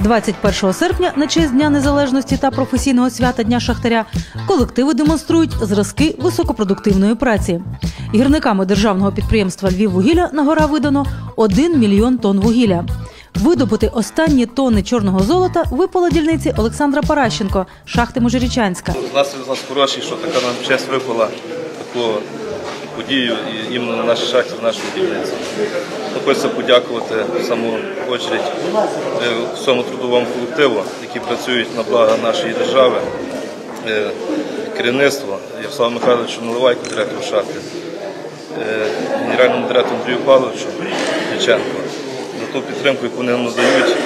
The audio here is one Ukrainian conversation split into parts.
21 серпня, на честь Дня Незалежності та професійного свята Дня Шахтаря, колективи демонструють зразки високопродуктивної праці. Гірниками державного підприємства Львіввугілля на гора видано 1 мільйон тонн вугілля. Видобути останні тонни чорного золота випало дільниці Олександра Паращенко, шахти Можирічанська. Настрій у нас хороший, що така нам честь випала таку подію іменно на нашій шахті, в нашому дільниці. Хочеться подякувати в саму очередь е, всьому трудовому колективу, які працюють на благо нашої держави, е, керівництво. Ярославу Михайловичу Наливайку, директору шахти, е, генеральному директору Андрію Павловичу Дяченко за ту підтримку, яку вони надають,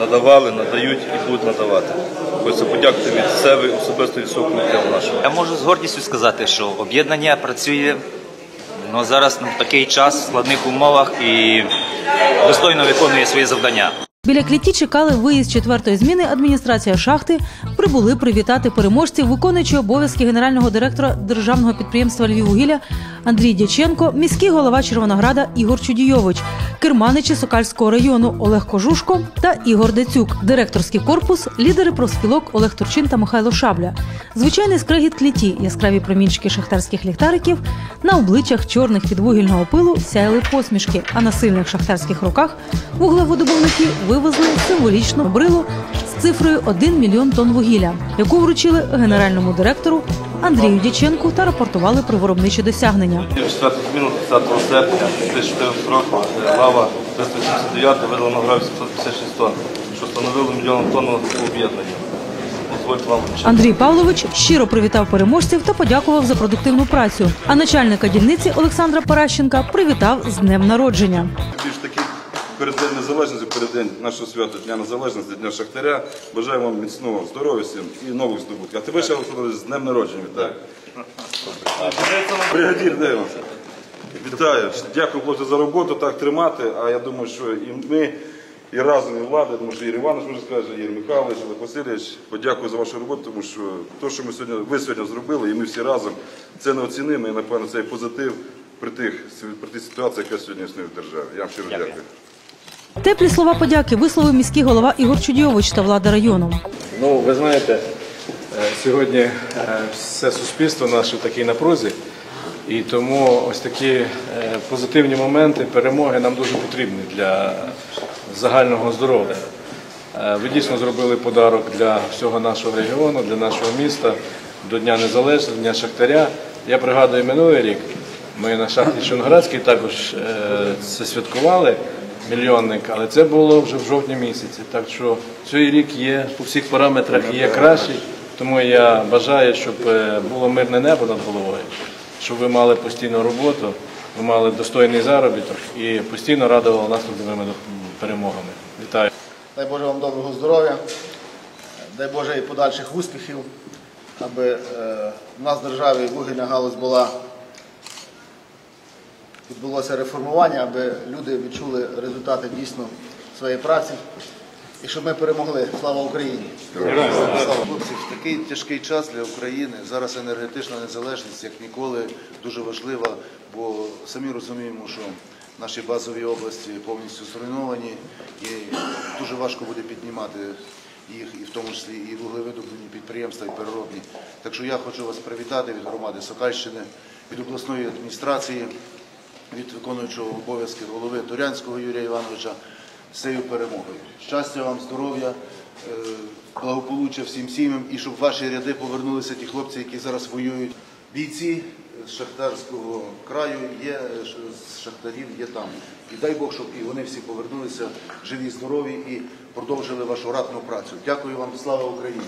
надавали, надають і будуть надавати. Хочеться подякувати від себе особисто від всього колективу нашого. Я можу з гордістю сказати, що об'єднання працює ну, зараз в такий час, в складних умовах і достойно виконує свої завдання. Біля кліті чекали виїзд четвертої зміни. Адміністрація шахти прибули привітати переможців, виконуючи обов'язки генерального директора державного підприємства Львіввугілля Андрій Дяченко, міський голова Червонограда Ігор Чудійович, керманичі Сокальського району Олег Кожушко та Ігор Децюк, директорський корпус, лідери профспілок Олег Турчин та Михайло Шабля. Звичайний скрегіт кліті, яскраві промінчики шахтарських ліхтариків. На обличчях чорних від вугільного пилу сяяли посмішки, а на сильних шахтарських руках вуглеводобувники вивезли символічну брилу цифрою 1 мільйон тонн вугілля, яку вручили генеральному директору Андрію Дяченку та рапортували про виробничі досягнення. Четверту зміну 30 серпня 2014 року лава 379 видала на граві 756 тонн, що становило мільйон тонн об'єднання. Андрій Павлович щиро привітав переможців та подякував за продуктивну працю. А начальника дільниці Олександра Паращенка привітав з днем народження. Перед День Незалежності, перед День нашого свята Дня Незалежності, Дня Шахтаря. Бажаю вам міцного здоров'я всім і нових здобутків. А тебе ще Олександр, з днем народження вітаю. Бригадір, де вас? Вітаю. Дякую, хлопці, за роботу. Так тримати. А я думаю, що і ми, і разом, і влада, думаю, що Ігор Іванович може скаже, Ігор Михайлович, Олег Васильович, подякую за вашу роботу, тому що те, що ми сьогодні, ви сьогодні зробили, і ми всі разом, це неоцінимо, і напевно цей позитив при тих при тій ситуації, яка сьогодні існує в державі. Я вам щиро дякую. Теплі слова подяки висловив міський голова Ігор Чудійович та влада району. Ну, ви знаєте, е, сьогодні е, все суспільство наше в такій напрузі, і тому ось такі е, позитивні моменти перемоги нам дуже потрібні для загального здоров'я. Ви дійсно зробили подарок для всього нашого регіону, для нашого міста, до Дня Незалежності, Дня Шахтаря. Я пригадую минулий рік. Ми на шахті Чонградській також це святкували мільйонник, але це було вже в жовтні місяці. Так що цей рік є по всіх параметрах є кращий. Тому я бажаю, щоб е, було мирне небо над головою, щоб ви мали постійну роботу, ви мали достойний заробіток і постійно радували нас трудовими перемогами. Вітаю. Дай Боже вам доброго здоров'я, дай Боже і подальших успіхів, аби е, в нас в державі вугільна галузь була, відбулося реформування, аби люди відчули результати дійсно своєї праці і щоб ми перемогли. Слава Україні! Хлопці, в такий тяжкий час для України зараз енергетична незалежність як ніколи дуже важлива, бо самі розуміємо, що наші базові області повністю зруйновані і дуже важко буде піднімати їх, і в тому числі і вуглевидобувні підприємства, і переробні. Так що я хочу вас привітати від громади Сокальщини, від обласної адміністрації, від виконуючого обов'язки голови Турянського Юрія Івановича з цією перемогою. Щастя вам, здоров'я, е, благополуччя всім сім'ям і щоб в ваші ряди повернулися ті хлопці, які зараз воюють. Бійці з Шахтарського краю є, е, з шахтарів є там. І дай Бог, щоб і вони всі повернулися живі, здорові і продовжили вашу ратну працю. Дякую вам, слава Україні!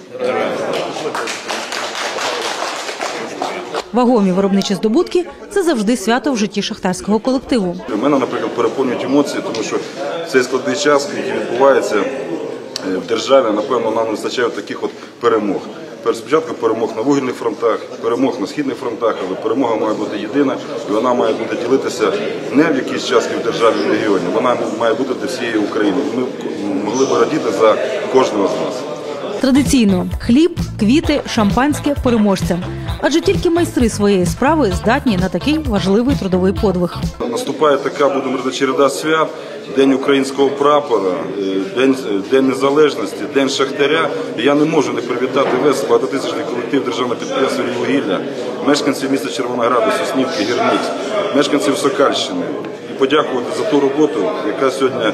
Вагомі виробничі здобутки це завжди свято в житті шахтарського колективу. Мене, наприклад, переповнюють емоції, тому що цей складний час, який відбувається е, в державі, напевно, нам не вистачає таких от перемог. Спочатку перемог на вугільних фронтах, перемог на східних фронтах, але перемога має бути єдина, і вона має бути ділитися не в якійсь частці в державі в регіоні, вона має бути для всієї України. Ми могли б радіти за кожного з нас. Традиційно хліб, квіти, шампанське переможцям. Адже тільки майстри своєї справи здатні на такий важливий трудовий подвиг. Наступає така, будемо говорити, череда свят, День українського прапора, е, День, е, День Незалежності, День Шахтаря. Я не можу не привітати весь багатотисячний колектив державного підприємства «Львіввугілля», мешканців міста Червонограду, Соснівки, Гірниць, мешканців Сокальщини і подякувати за ту роботу, яка сьогодні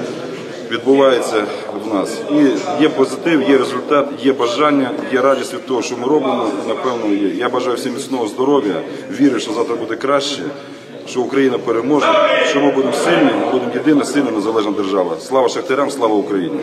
відбувається в нас. І є позитив, є результат, є бажання, є радість від того, що ми робимо. Напевно, є. Я бажаю всім міцного здоров'я, вірю, що завтра буде краще, що Україна переможе, що ми будемо сильні, ми будемо єдина сильна незалежна держава. Слава шахтарям, слава Україні!